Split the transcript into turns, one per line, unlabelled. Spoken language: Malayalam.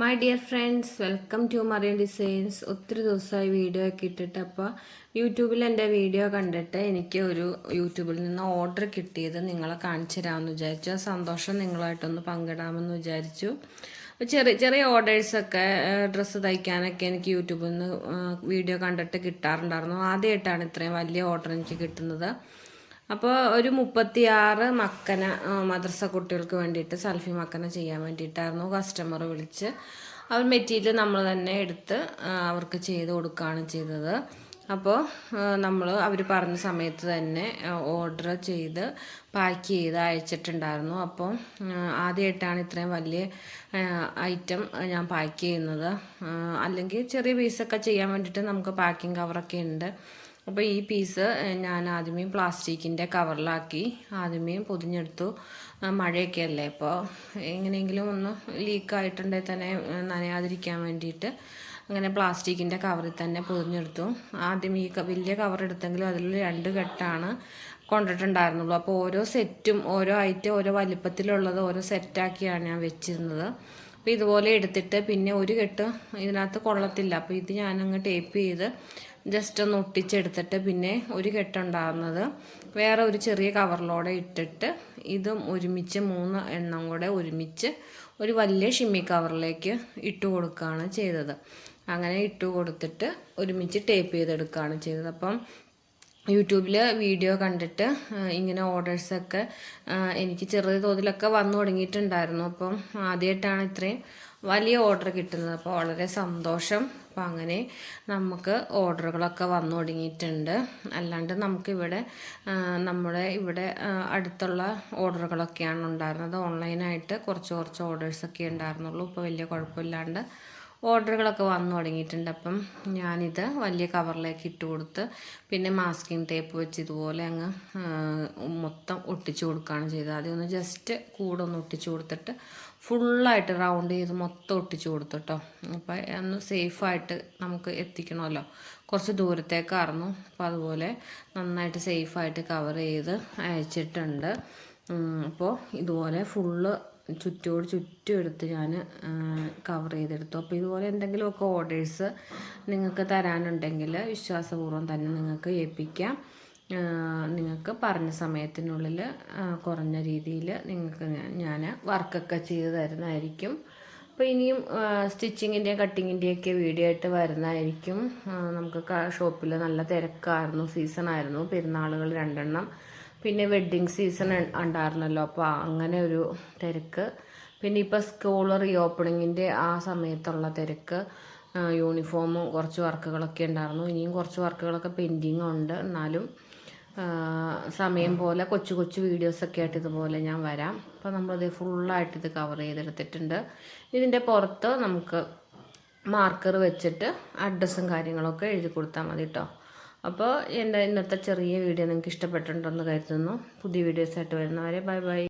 My dear friends welcome to Marian designs ഒത്തിരി ദിവസമായി വീഡിയോ ഒക്കെ ഇട്ടിട്ട് അപ്പോൾ യൂട്യൂബിൽ എന്റെ വീഡിയോ കണ്ടിട്ട് എനിക്ക് ഒരു യൂട്യൂബിൽ നിന്ന് ഓർഡർ കിട്ടിയത് നിങ്ങളെ കാണിച്ചു തരാമെന്ന് വിചാരിച്ചു. ആ സന്തോഷം നിങ്ങളായിട്ടൊന്ന് പങ്കിടാമെന്ന് വിചാരിച്ചു. ചെറിയ ചെറിയ ഓർഡേഴ്സൊക്കെ ഡ്രസ്സ് തയ്ക്കാനൊക്കെ എനിക്ക് യൂട്യൂബിൽ നിന്ന് വീഡിയോ കണ്ടിട്ട് കിട്ടാറുണ്ടായിരുന്നു. ആദ്യമായിട്ടാണ് ഇത്രയും വലിയ ഓർഡർ എനിക്ക് കിട്ടുന്നത്. അപ്പോൾ ഒരു മുപ്പത്തിയാറ് മക്കന മദ്രസ കുട്ടികൾക്ക് വേണ്ടിയിട്ട് സൽഫി മക്കന ചെയ്യാൻ വേണ്ടിയിട്ടായിരുന്നു കസ്റ്റമർ വിളിച്ച്. അവർ മെറ്റീരിയൽ നമ്മൾ തന്നെ എടുത്ത് അവർക്ക് ചെയ്ത് കൊടുക്കുകയാണ് ചെയ്തത്. അപ്പോൾ നമ്മൾ അവർ പറഞ്ഞ സമയത്ത് തന്നെ ഓർഡർ ചെയ്ത് പാക്ക് ചെയ്ത് അയച്ചിട്ടുണ്ടായിരുന്നു. അപ്പോൾ ആദ്യമായിട്ടാണ് ഇത്രയും വലിയ ഐറ്റം ഞാൻ പാക്ക് ചെയ്യുന്നത്. അല്ലെങ്കിൽ ചെറിയ പീസൊക്കെ ചെയ്യാൻ വേണ്ടിയിട്ട് നമുക്ക് പാക്കിംഗ് കവറൊക്കെ ഉണ്ട്. അപ്പോൾ ഈ പീസ് ഞാൻ ആദ്യമേ പ്ലാസ്റ്റിക്കിന്റെ കവറിലാക്കി ആദ്യമേ പൊതിഞ്ഞെടുത്തു. മഴയൊക്കെ അല്ലേ അപ്പോൾ എങ്ങനെയെങ്കിലും ഒന്ന് ലീക്കായിട്ടുണ്ടെങ്കിൽ തന്നെ നനയാതിരിക്കാൻ വേണ്ടിയിട്ട് അങ്ങനെ പ്ലാസ്റ്റിക്കിന്റെ കവറിൽ തന്നെ പൊതിഞ്ഞെടുത്തു. ആദ്യം ഈ വലിയ കവർ എടുത്തെങ്കിലും അതിൽ രണ്ട് കെട്ടാണ് കൊണ്ടിട്ടുണ്ടായിരുന്നുള്ളൂ. അപ്പോൾ ഓരോ സെറ്റും ഓരോ ഐറ്റം ഓരോ വലിപ്പത്തിലുള്ളത് ഓരോ സെറ്റാക്കിയാണ് ഞാൻ വെച്ചിരുന്നത്. അപ്പോൾ ഇതുപോലെ എടുത്തിട്ട് പിന്നെ ഒരു കെട്ട് ഇതിനകത്ത് കൊള്ളത്തില്ല. അപ്പോൾ ഇത് ഞാനങ്ങ് ടേപ്പ് ചെയ്ത് ജസ്റ്റ് ഒന്ന് ഒട്ടിച്ചെടുത്തിട്ട് പിന്നെ ഒരു കെട്ടുണ്ടാകുന്നത് വേറെ ഒരു ചെറിയ കവറിലൂടെ ഇട്ടിട്ട് ഇതും ഒരുമിച്ച് മൂന്ന് എണ്ണം കൂടെ ഒരുമിച്ച് ഒരു വലിയ ഷിമ്മി കവറിലേക്ക് ഇട്ട് കൊടുക്കുകയാണ് ചെയ്തത്. അങ്ങനെ ഇട്ട് കൊടുത്തിട്ട് ഒരുമിച്ച് ടേപ്പ് ചെയ്തെടുക്കുകയാണ് ചെയ്തത്. അപ്പം യൂട്യൂബിൽ വീഡിയോ കണ്ടിട്ട് ഇങ്ങനെ ഓർഡേഴ്സൊക്കെ എനിക്ക് ചെറിയ തോതിലൊക്കെ വന്നു തുടങ്ങിയിട്ടുണ്ടായിരുന്നു. അപ്പം ആദ്യമായിട്ടാണ് ഇത്രയും വലിയ ഓർഡർ കിട്ടുന്നത്. അപ്പോൾ വളരെ സന്തോഷം. അപ്പോൾ അങ്ങനെ നമുക്ക് ഓർഡറുകളൊക്കെ വന്നു തുടങ്ങിയിട്ടുണ്ട്. അല്ലാണ്ട് നമുക്കിവിടെ നമ്മുടെ ഇവിടെ അടുത്തുള്ള ഓർഡറുകളൊക്കെയാണ് ഉണ്ടായിരുന്നത്. ഓൺലൈനായിട്ട് കുറച്ച് കുറച്ച് ഓർഡേഴ്സൊക്കെ ഉണ്ടായിരുന്നുള്ളൂ. ഇപ്പോൾ വലിയ കുഴപ്പമില്ലാണ്ട് ഓർഡറുകളൊക്കെ വന്നു തുടങ്ങിയിട്ടുണ്ട്. അപ്പം ഞാനിത് വലിയ കവറിലേക്ക് ഇട്ട് കൊടുത്ത് പിന്നെ മാസ്കിങ് ടേപ്പ് വെച്ച് ഇതുപോലെ അങ്ങ് മൊത്തം ഒട്ടിച്ചു കൊടുക്കുകയാണ് ചെയ്തത്. ആദ്യം ഒന്ന് ജസ്റ്റ് കൂടെ ഒന്ന് ഒട്ടിച്ചു കൊടുത്തിട്ട് ഫുള്ളായിട്ട് റൗണ്ട് ചെയ്ത് മൊത്തം ഒട്ടിച്ചു കൊടുത്തിട്ടോ അപ്പോൾ ഒന്ന് സേഫായിട്ട് നമുക്ക് എത്തിക്കണമല്ലോ. കുറച്ച് ദൂരത്തേക്കായിരുന്നു അപ്പോൾ അതുപോലെ നന്നായിട്ട് സേഫായിട്ട് കവർ ചെയ്ത് അയച്ചിട്ടുണ്ട്. അപ്പോൾ ഇതുപോലെ ഫുള്ള് ചുറ്റോട് ചുറ്റും എടുത്ത് ഞാൻ കവർ ചെയ്തെടുത്തു. അപ്പോൾ ഇതുപോലെ എന്തെങ്കിലുമൊക്കെ ഓർഡേഴ്സ് നിങ്ങൾക്ക് തരാനുണ്ടെങ്കിൽ വിശ്വാസപൂർവം തന്നെ നിങ്ങൾക്ക് ഏൽപ്പിക്കാം. നിങ്ങൾക്ക് പറഞ്ഞ സമയത്തിനുള്ളിൽ കുറഞ്ഞ രീതിയിൽ നിങ്ങൾക്ക് ഞാൻ വർക്കൊക്കെ ചെയ്ത് തരുന്നതായിരിക്കും. അപ്പോൾ ഇനിയും സ്റ്റിച്ചിങ്ങിന്റെയും കട്ടിങ്ങിന്റെയൊക്കെ വീഡിയോ ആയിട്ട് വരുന്നതായിരിക്കും. നമുക്ക് ഷോപ്പിൽ നല്ല തിരക്കായിരുന്നു സീസണായിരുന്നു. പെരുന്നാളുകൾ രണ്ടെണ്ണം. പിന്നെ വെഡ്ഡിങ് സീസൺ ഉണ്ടായിരുന്നല്ലോ. അപ്പോൾ അങ്ങനെ ഒരു തിരക്ക്. പിന്നെ ഇപ്പോൾ സ്കൂൾ റീ ഓപ്പണിങ്ങിന്റെ ആ സമയത്തുള്ള തിരക്ക്. യൂണിഫോമും കുറച്ച് വർക്കുകളൊക്കെ ഉണ്ടായിരുന്നു. ഇനിയും കുറച്ച് വർക്കുകളൊക്കെ പെൻഡിങ് ഉണ്ട്. എന്നാലും സമയം പോലെ കൊച്ചു കൊച്ചു വീഡിയോസൊക്കെ ആയിട്ട് ഇതുപോലെ ഞാൻ വരാം. അപ്പോൾ നമ്മളിത് ഫുള്ളായിട്ട് ഇത് കവർ ചെയ്തെടുത്തിട്ടുണ്ട്. ഇതിന്റെ പുറത്ത് നമുക്ക് മാർക്കർ വെച്ചിട്ട് അഡ്രസ്സും കാര്യങ്ങളൊക്കെ എഴുതി കൊടുത്താൽ മതി കേട്ടോ അപ്പോൾ എന്റെ ഇന്നത്തെ ചെറിയ വീഡിയോ നിങ്ങൾക്ക് ഇഷ്ടപ്പെട്ടിട്ടുണ്ടെന്ന് കരുതുന്നു. പുതിയ വീഡിയോസായിട്ട് വരുന്നവരെ ബൈ ബൈ